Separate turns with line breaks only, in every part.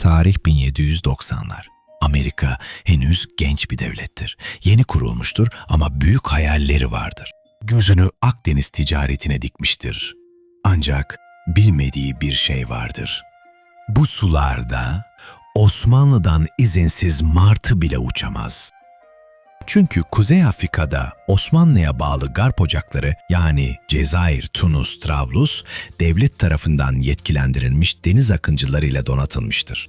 Tarih 1790'lar. Amerika henüz genç bir devlettir. Yeni kurulmuştur ama büyük hayalleri vardır. Gözünü Akdeniz ticaretine dikmiştir. Ancak bilmediği bir şey vardır. Bu sularda Osmanlı'dan izinsiz martı bile uçamaz. Çünkü Kuzey Afrika'da Osmanlı'ya bağlı garp ocakları yani Cezayir, Tunus, Trablus devlet tarafından yetkilendirilmiş deniz akıncılarıyla donatılmıştır.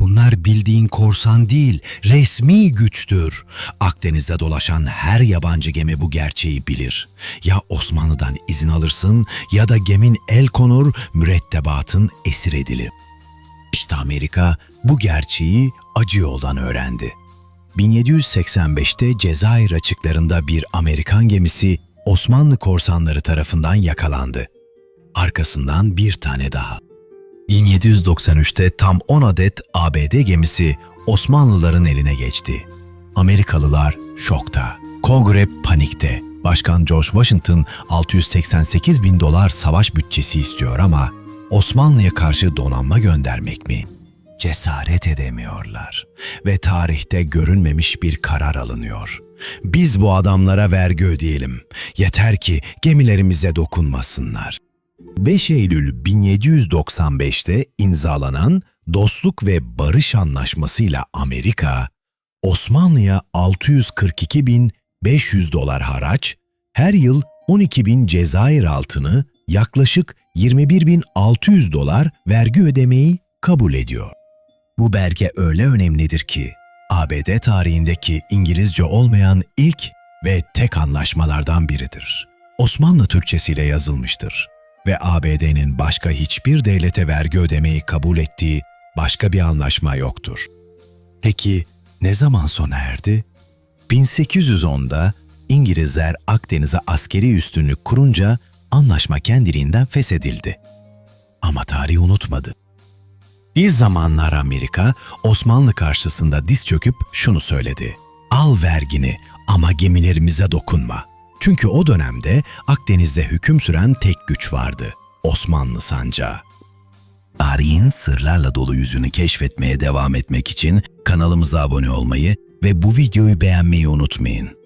Bunlar bildiğin korsan değil, resmi güçtür. Akdeniz'de dolaşan her yabancı gemi bu gerçeği bilir. Ya Osmanlı'dan izin alırsın ya da gemin el konur, mürettebatın esir edilir. İşte Amerika bu gerçeği acı yoldan öğrendi. 1785'te Cezayir açıklarında bir Amerikan gemisi Osmanlı korsanları tarafından yakalandı. Arkasından bir tane daha. 1793'te tam 10 adet ABD gemisi Osmanlıların eline geçti. Amerikalılar şokta. Kongre panikte. Başkan George Washington 688 bin dolar savaş bütçesi istiyor ama Osmanlı'ya karşı donanma göndermek mi? Cesaret edemiyorlar ve tarihte görünmemiş bir karar alınıyor. Biz bu adamlara vergi ödeyelim. Yeter ki gemilerimize dokunmasınlar. 5 Eylül 1795'te imzalanan Dostluk ve Barış Anlaşması'yla Amerika, Osmanlı'ya 642.500 dolar haraç, her yıl 12.000 Cezayir altını, yaklaşık 21.600 dolar vergi ödemeyi kabul ediyor. Bu belge öyle önemlidir ki, ABD tarihindeki İngilizce olmayan ilk ve tek anlaşmalardan biridir. Osmanlı Türkçesiyle yazılmıştır ve ABD'nin başka hiçbir devlete vergi ödemeyi kabul ettiği başka bir anlaşma yoktur. Peki ne zaman sona erdi? 1810'da İngilizler Akdeniz'e askeri üstünlük kurunca anlaşma kendiliğinden feshedildi. Ama tarih unutmadı. Bir zamanlar Amerika Osmanlı karşısında diz çöküp şunu söyledi. Al vergini ama gemilerimize dokunma. Çünkü o dönemde Akdeniz'de hüküm süren tek güç vardı. Osmanlı sancağı. Tarihin sırlarla dolu yüzünü keşfetmeye devam etmek için kanalımıza abone olmayı ve bu videoyu beğenmeyi unutmayın.